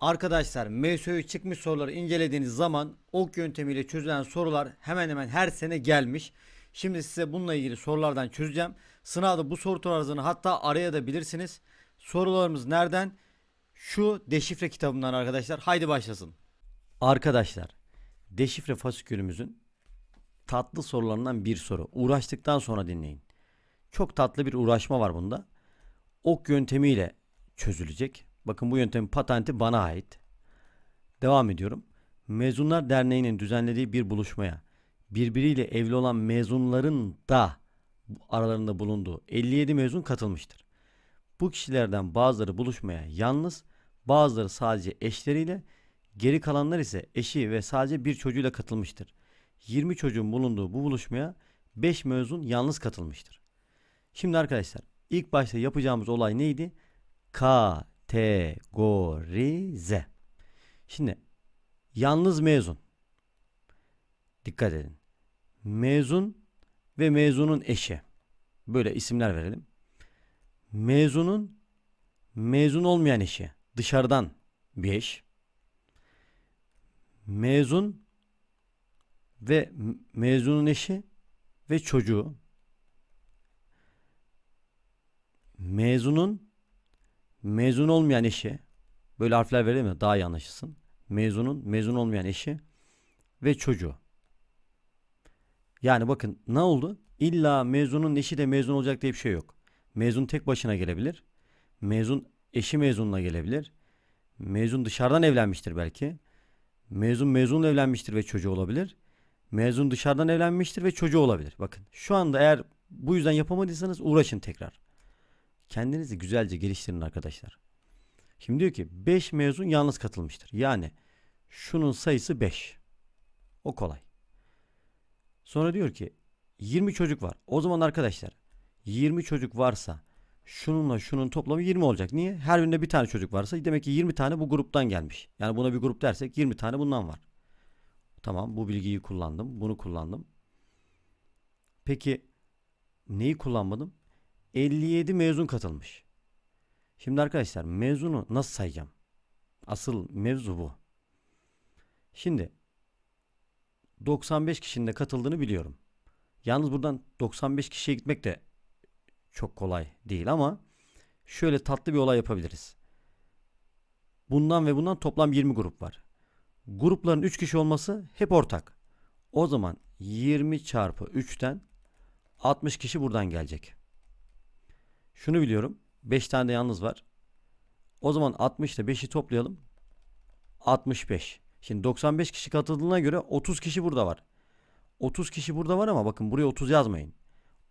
Arkadaşlar MSÖ'ye çıkmış soruları incelediğiniz zaman ok yöntemiyle çözülen sorular hemen hemen her sene gelmiş. Şimdi size bununla ilgili sorulardan çözeceğim. Sınavda bu soru tarzını hatta arayabilirsiniz. Sorularımız nereden? Şu deşifre kitabından arkadaşlar. Haydi başlasın. Arkadaşlar deşifre fasikülümüzün tatlı sorularından bir soru. Uğraştıktan sonra dinleyin. Çok tatlı bir uğraşma var bunda. Ok yöntemiyle çözülecek. Bakın bu yöntemin patenti bana ait. Devam ediyorum. Mezunlar Derneği'nin düzenlediği bir buluşmaya birbiriyle evli olan mezunların da aralarında bulunduğu 57 mezun katılmıştır. Bu kişilerden bazıları buluşmaya yalnız, bazıları sadece eşleriyle, geri kalanlar ise eşi ve sadece bir çocuğuyla katılmıştır. 20 çocuğun bulunduğu bu buluşmaya 5 mezun yalnız katılmıştır. Şimdi arkadaşlar ilk başta yapacağımız olay neydi? Kategorize. Şimdi yalnız mezun. Dikkat edin. Mezun ve mezunun eşi. Böyle isimler verelim. Mezunun mezun olmayan eşi. Dışarıdan bir eş. Mezun ve mezunun eşi ve çocuğu. Mezunun mezun olmayan eşi. Böyle harfler verelim mi? Daha iyi anlaşılsın. Mezunun mezun olmayan eşi ve çocuğu. Yani bakın ne oldu? İlla mezunun eşi de mezun olacak diye bir şey yok. Mezun tek başına gelebilir. Mezun eşi mezunla gelebilir. Mezun dışarıdan evlenmiştir belki. Mezun mezunla evlenmiştir ve çocuğu olabilir. Mezun dışarıdan evlenmiştir ve çocuğu olabilir. Bakın şu anda eğer bu yüzden yapamadıysanız uğraşın tekrar. Kendinizi güzelce geliştirin arkadaşlar. Şimdi diyor ki 5 mezun yalnız katılmıştır. Yani şunun sayısı 5. O kolay. Sonra diyor ki 20 çocuk var. O zaman arkadaşlar 20 çocuk varsa şununla şunun toplamı 20 olacak. Niye? Her birinde bir tane çocuk varsa demek ki 20 tane bu gruptan gelmiş. Yani buna bir grup dersek 20 tane bundan var. Tamam bu bilgiyi kullandım. Bunu kullandım. Peki neyi kullanmadım? 57 mezun katılmış. Şimdi arkadaşlar mezunu nasıl sayacağım? Asıl mevzu bu. Şimdi 95 kişinin de katıldığını biliyorum. Yalnız buradan 95 kişiye gitmek de çok kolay değil ama şöyle tatlı bir olay yapabiliriz. Bundan ve bundan toplam 20 grup var. Grupların 3 kişi olması hep ortak. O zaman 20 çarpı 3'ten 60 kişi buradan gelecek. Şunu biliyorum. 5 tane de yalnız var. O zaman 60 ile 5'i toplayalım. 65. Şimdi 95 kişi katıldığına göre 30 kişi burada var. 30 kişi burada var ama bakın buraya 30 yazmayın.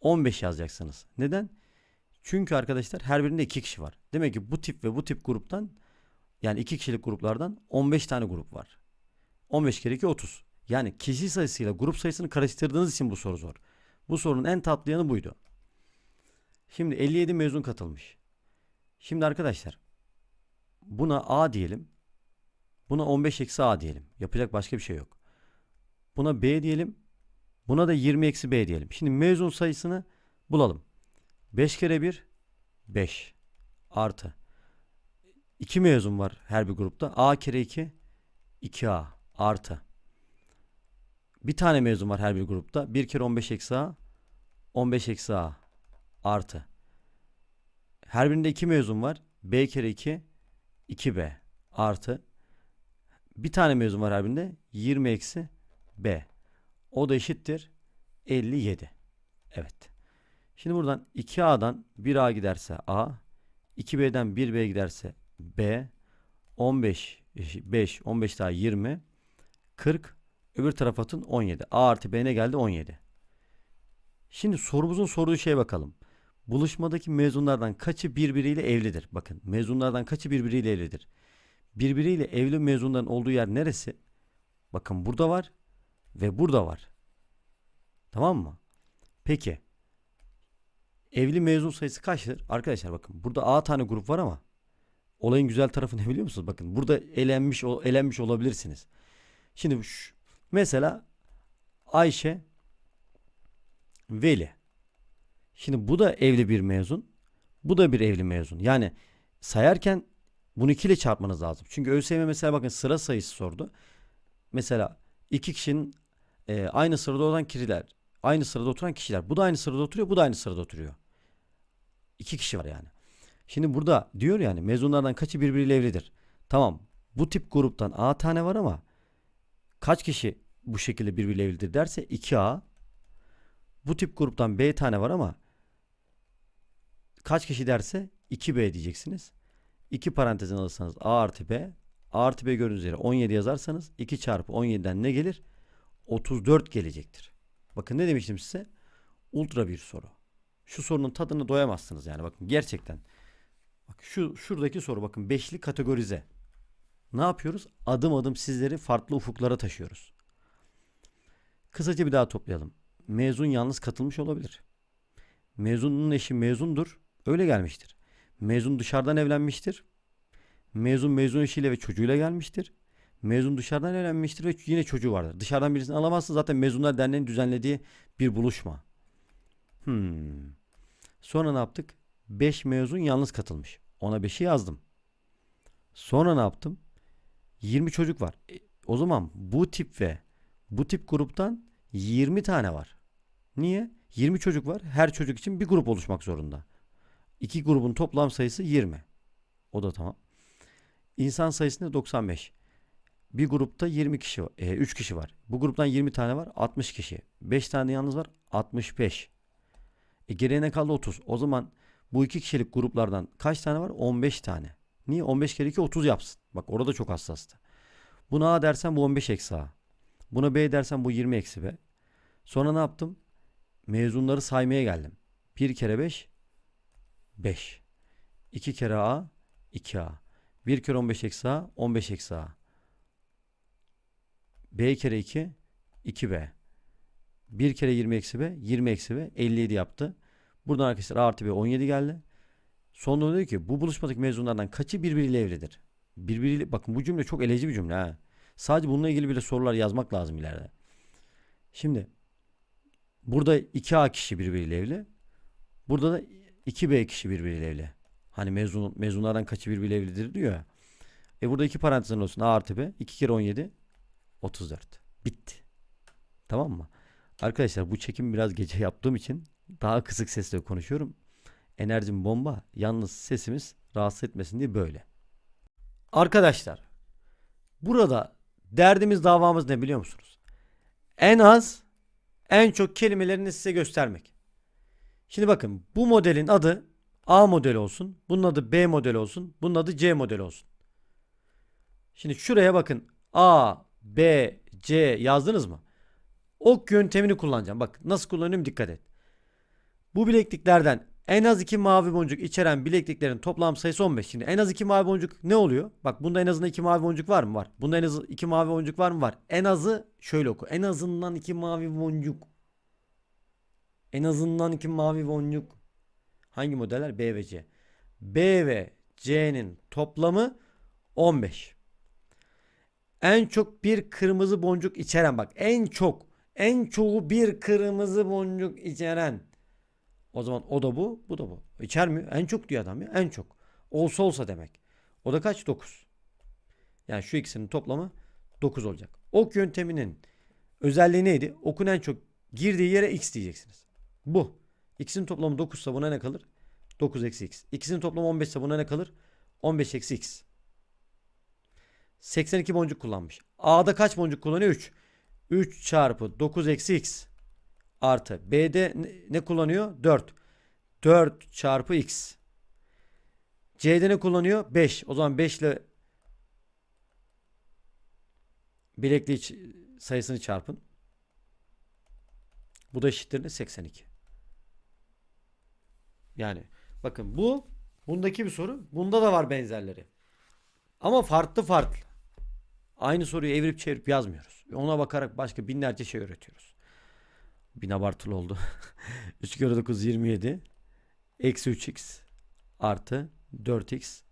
15 yazacaksınız. Neden? Çünkü arkadaşlar her birinde 2 kişi var. Demek ki bu tip ve bu tip gruptan yani 2 kişilik gruplardan 15 tane grup var. 15 kere 2 30. Yani kişi sayısıyla grup sayısını karıştırdığınız için bu soru zor. Bu sorunun en tatlı yanı buydu. Şimdi 57 mezun katılmış. Şimdi arkadaşlar buna A diyelim. Buna 15 eksi A diyelim. Yapacak başka bir şey yok. Buna B diyelim. Buna da 20 eksi B diyelim. Şimdi mezun sayısını bulalım. 5 kere 1 5 artı 2 mezun var her bir grupta. A kere 2 2A artı bir tane mezun var her bir grupta. 1 kere 15 eksi A 15 eksi A artı her birinde 2 mezun var. B kere 2 2B artı bir tane mezun var her birinde 20 eksi B. O da eşittir 57. Evet. Şimdi buradan 2A'dan 1A giderse A, 2B'den 1B giderse B, 15, 5, 15 daha 20, 40, öbür taraf atın 17. A artı B ne geldi? 17. Şimdi sorumuzun sorduğu şeye bakalım. Buluşmadaki mezunlardan kaçı birbiriyle evlidir? Bakın mezunlardan kaçı birbiriyle evlidir? Birbiriyle evli mezunların olduğu yer neresi? Bakın burada var ve burada var. Tamam mı? Peki evli mezun sayısı kaçtır? Arkadaşlar bakın burada A tane grup var ama olayın güzel tarafı ne biliyor musunuz? Bakın burada elenmiş elenmiş olabilirsiniz. Şimdi şu, mesela Ayşe Veli. Şimdi bu da evli bir mezun. Bu da bir evli mezun. Yani sayarken Bunu 2 ile çarpmanız lazım. Çünkü ÖSYM mesela bakın sıra sayısı sordu. Mesela iki kişinin e, aynı sırada olan kişiler, aynı sırada oturan kişiler. Bu da aynı sırada oturuyor, bu da aynı sırada oturuyor. İki kişi var yani. Şimdi burada diyor yani mezunlardan kaçı birbiriyle evlidir? Tamam. Bu tip gruptan A tane var ama kaç kişi bu şekilde birbiriyle evlidir derse 2A. Bu tip gruptan B tane var ama kaç kişi derse 2B diyeceksiniz. 2 parantezin alırsanız A artı B. A artı B gördüğünüz üzere 17 yazarsanız 2 çarpı 17'den ne gelir? 34 gelecektir. Bakın ne demiştim size? Ultra bir soru. Şu sorunun tadını doyamazsınız yani bakın gerçekten. Bak şu şuradaki soru bakın beşli kategorize. Ne yapıyoruz? Adım adım sizleri farklı ufuklara taşıyoruz. Kısaca bir daha toplayalım. Mezun yalnız katılmış olabilir. Mezunun eşi mezundur. Öyle gelmiştir. Mezun dışarıdan evlenmiştir. Mezun mezun eşiyle ve çocuğuyla gelmiştir. Mezun dışarıdan evlenmiştir ve yine çocuğu vardır. Dışarıdan birisini alamazsın zaten Mezunlar Derneği'nin düzenlediği bir buluşma. Hmm. Sonra ne yaptık? 5 mezun yalnız katılmış. Ona 5'i yazdım. Sonra ne yaptım? 20 çocuk var. E, o zaman bu tip ve bu tip gruptan 20 tane var. Niye? 20 çocuk var. Her çocuk için bir grup oluşmak zorunda. İki grubun toplam sayısı 20. O da tamam. İnsan sayısı ne? 95. Bir grupta 20 kişi var. E, 3 kişi var. Bu gruptan 20 tane var. 60 kişi. 5 tane yalnız var. 65. E, geriye kaldı? 30. O zaman bu iki kişilik gruplardan kaç tane var? 15 tane. Niye? 15 kere 2 30 yapsın. Bak orada çok hassastı. Buna A dersen bu 15 eksi A. Buna B dersen bu 20 eksi B. Sonra ne yaptım? Mezunları saymaya geldim. 1 kere 5 5. 2 kere A 2A. 1 kere 15 eksi A 15 eksi A. B kere 2 2B. 1 kere 20 eksi B 20 eksi B 57 yaptı. Buradan arkadaşlar A artı B 17 geldi. Sonunda diyor ki bu buluşmadaki mezunlardan kaçı birbiriyle evlidir? Birbiriyle bakın bu cümle çok eleci bir cümle ha. Sadece bununla ilgili bile sorular yazmak lazım ileride. Şimdi burada 2A kişi birbiriyle evli. Burada da 2B kişi birbiriyle evli. Hani mezun, mezunlardan kaçı birbiriyle evlidir diyor ya. E burada iki parantezin olsun. A artı B. 2 kere 17. 34. Bitti. Tamam mı? Arkadaşlar bu çekim biraz gece yaptığım için daha kısık sesle konuşuyorum. Enerjim bomba. Yalnız sesimiz rahatsız etmesin diye böyle. Arkadaşlar burada derdimiz davamız ne biliyor musunuz? En az en çok kelimelerini size göstermek. Şimdi bakın bu modelin adı A modeli olsun. Bunun adı B modeli olsun. Bunun adı C modeli olsun. Şimdi şuraya bakın. A, B, C yazdınız mı? Ok yöntemini kullanacağım. Bak nasıl kullanıyorum dikkat et. Bu bilekliklerden en az iki mavi boncuk içeren bilekliklerin toplam sayısı 15. Şimdi en az iki mavi boncuk ne oluyor? Bak bunda en azından iki mavi boncuk var mı? Var. Bunda en az iki mavi boncuk var mı? Var. En azı şöyle oku. En azından iki mavi boncuk. En azından iki mavi boncuk. Hangi modeller? B ve C. B ve C'nin toplamı 15. En çok bir kırmızı boncuk içeren bak en çok en çoğu bir kırmızı boncuk içeren. O zaman o da bu, bu da bu. İçer mi? En çok diyor adam ya. En çok. Olsa olsa demek. O da kaç? 9. Yani şu ikisinin toplamı 9 olacak. Ok yönteminin özelliği neydi? Okun en çok girdiği yere x diyeceksiniz. Bu. X'in toplamı 9 ise buna ne kalır? 9 eksi x. İkisinin toplamı 15 ise buna ne kalır? 15 eksi x. 82 boncuk kullanmış. A'da kaç boncuk kullanıyor? 3. 3 çarpı 9 eksi x artı B'de ne, kullanıyor? 4. 4 çarpı x. C'de ne kullanıyor? 5. O zaman 5 ile bilekli sayısını çarpın. Bu da eşittir ne? 82. Yani bakın bu bundaki bir soru. Bunda da var benzerleri. Ama farklı farklı. Aynı soruyu evirip çevirip yazmıyoruz. Ona bakarak başka binlerce şey öğretiyoruz. Bin abartılı oldu. 3 kere 9 27. Eksi 3x artı 4x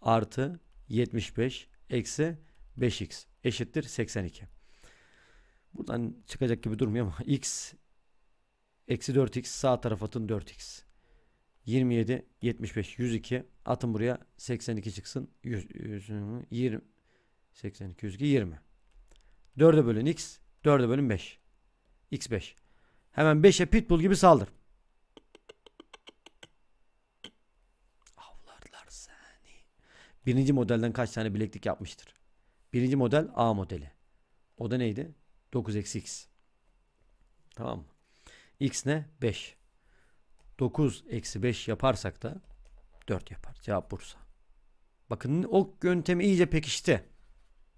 artı 75 eksi 5x eşittir 82. Buradan çıkacak gibi durmuyor ama x eksi 4x sağ taraf atın 4x. 27, 75, 102. Atın buraya 82 çıksın. 100, 100, 20, 82, 102, 20. 4'e bölün x, 4'e bölün 5. x 5. Hemen 5'e pitbull gibi saldır. Avlarlar seni. Birinci modelden kaç tane bileklik yapmıştır? Birinci model A modeli. O da neydi? 9 eksi x. Tamam mı? X ne? 5. 9 eksi 5 yaparsak da 4 yapar. Cevap Bursa. Bakın o yöntemi iyice pekişti.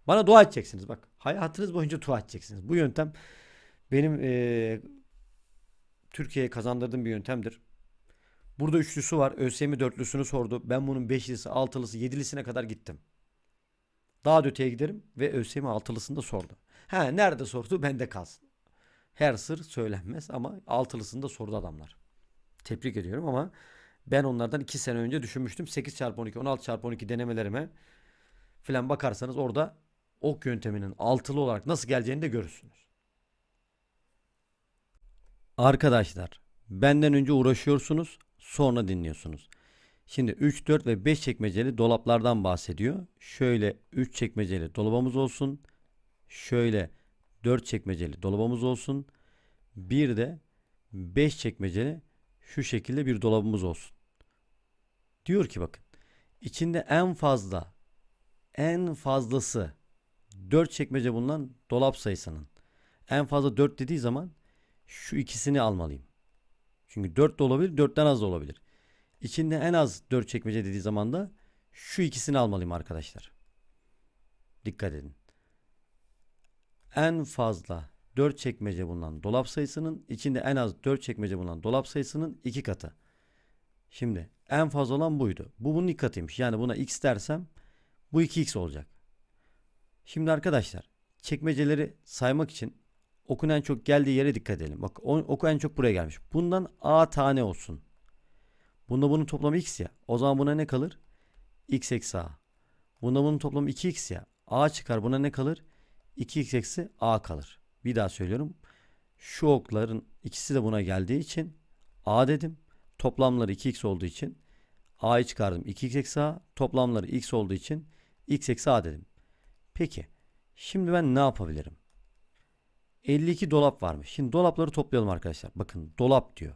Bana dua edeceksiniz bak. Hayatınız boyunca dua edeceksiniz. Bu yöntem benim eee Türkiye'ye kazandırdığım bir yöntemdir. Burada üçlüsü var. ÖSYM dörtlüsünü sordu. Ben bunun beşlisi, altılısı, yedilisine kadar gittim. Daha da öteye giderim ve ÖSYM altılısını da sordu. Ha nerede sordu? Bende kalsın. Her sır söylenmez ama altılısını da sordu adamlar. Tebrik ediyorum ama ben onlardan 2 sene önce düşünmüştüm. 8 çarpı 12, 16 çarpı 12 denemelerime filan bakarsanız orada ok yönteminin altılı olarak nasıl geleceğini de görürsünüz. Arkadaşlar benden önce uğraşıyorsunuz sonra dinliyorsunuz. Şimdi 3, 4 ve 5 çekmeceli dolaplardan bahsediyor. Şöyle 3 çekmeceli dolabımız olsun. Şöyle 4 çekmeceli dolabımız olsun. Bir de 5 çekmeceli şu şekilde bir dolabımız olsun. Diyor ki bakın içinde en fazla en fazlası 4 çekmece bulunan dolap sayısının en fazla 4 dediği zaman şu ikisini almalıyım. Çünkü 4 de olabilir 4'ten az da olabilir. İçinde en az 4 çekmece dediği zaman da şu ikisini almalıyım arkadaşlar. Dikkat edin. En fazla 4 çekmece bulunan dolap sayısının içinde en az 4 çekmece bulunan dolap sayısının iki katı. Şimdi en fazla olan buydu. Bu bunun iki katıymış. Yani buna x dersem bu 2x olacak. Şimdi arkadaşlar çekmeceleri saymak için okun en çok geldiği yere dikkat edelim. Bak oku en çok buraya gelmiş. Bundan a tane olsun. Bunda bunun toplamı x ya. O zaman buna ne kalır? x eksi a. Bunda bunun toplamı 2x ya. a çıkar buna ne kalır? 2x eksi a kalır. Bir daha söylüyorum. Şu okların ikisi de buna geldiği için a dedim. Toplamları 2x olduğu için a'yı çıkardım. 2x eksi a. Toplamları x olduğu için x eksi a dedim. Peki. Şimdi ben ne yapabilirim? 52 dolap varmış. Şimdi dolapları toplayalım arkadaşlar. Bakın dolap diyor.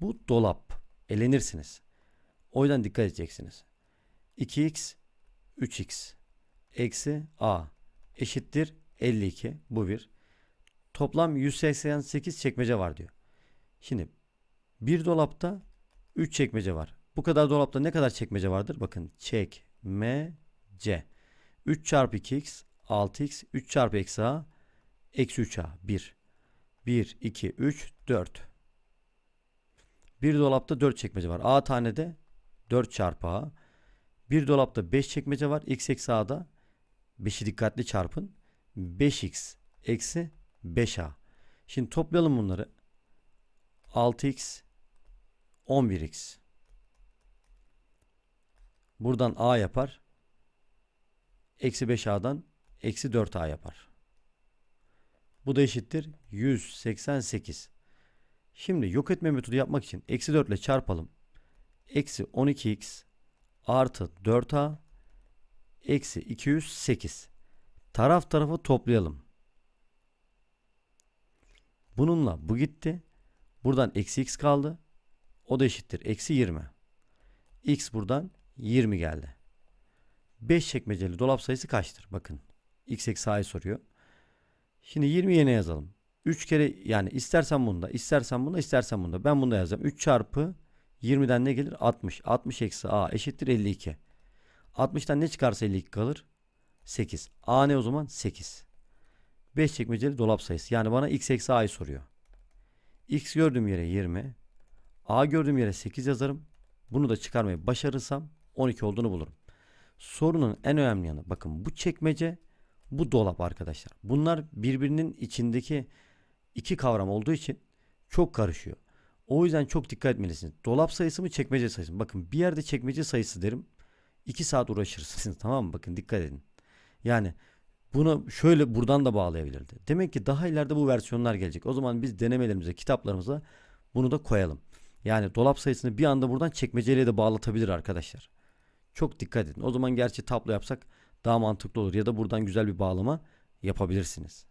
Bu dolap. Elenirsiniz. O yüzden dikkat edeceksiniz. 2x 3x eksi a eşittir 52. Bu bir. Toplam 188 çekmece var diyor. Şimdi bir dolapta 3 çekmece var. Bu kadar dolapta ne kadar çekmece vardır? Bakın çekmece. 3 çarpı 2x 6x 3 çarpı eksi a eksi 3a 1. 1, 2, 3, 4. Bir dolapta 4 çekmece var. A tane de 4 çarpı A. Bir dolapta 5 çekmece var. X eksi A'da 5'i dikkatli çarpın. 5x eksi 5A. Şimdi toplayalım bunları. 6x 11x. Buradan A yapar. Eksi 5A'dan eksi 4A yapar. Bu da eşittir 188. Şimdi yok etme metodu yapmak için eksi 4 ile çarpalım. Eksi 12x artı 4a eksi 208. Taraf tarafı toplayalım. Bununla bu gitti. Buradan eksi x kaldı. O da eşittir. Eksi 20. X buradan 20 geldi. 5 çekmeceli dolap sayısı kaçtır? Bakın. X eksi a'yı soruyor. Şimdi 20 yerine yazalım. 3 kere yani istersen bunda, istersen bunda, istersen bunda. Ben bunda yazacağım. 3 çarpı 20'den ne gelir? 60. 60 eksi a eşittir 52. 60'tan ne çıkarsa 52 kalır? 8. A ne o zaman? 8. 5 çekmeceli dolap sayısı. Yani bana x eksi a'yı soruyor. X gördüğüm yere 20. A gördüğüm yere 8 yazarım. Bunu da çıkarmayı başarırsam 12 olduğunu bulurum. Sorunun en önemli yanı bakın bu çekmece bu dolap arkadaşlar. Bunlar birbirinin içindeki iki kavram olduğu için çok karışıyor. O yüzden çok dikkat etmelisiniz. Dolap sayısı mı çekmece sayısı mı? Bakın bir yerde çekmece sayısı derim. 2 saat uğraşırsınız tamam mı? Bakın dikkat edin. Yani bunu şöyle buradan da bağlayabilirdi. Demek ki daha ileride bu versiyonlar gelecek. O zaman biz denemelerimize, kitaplarımıza bunu da koyalım. Yani dolap sayısını bir anda buradan çekmeceyle de bağlatabilir arkadaşlar. Çok dikkat edin. O zaman gerçi tablo yapsak daha mantıklı olur ya da buradan güzel bir bağlama yapabilirsiniz.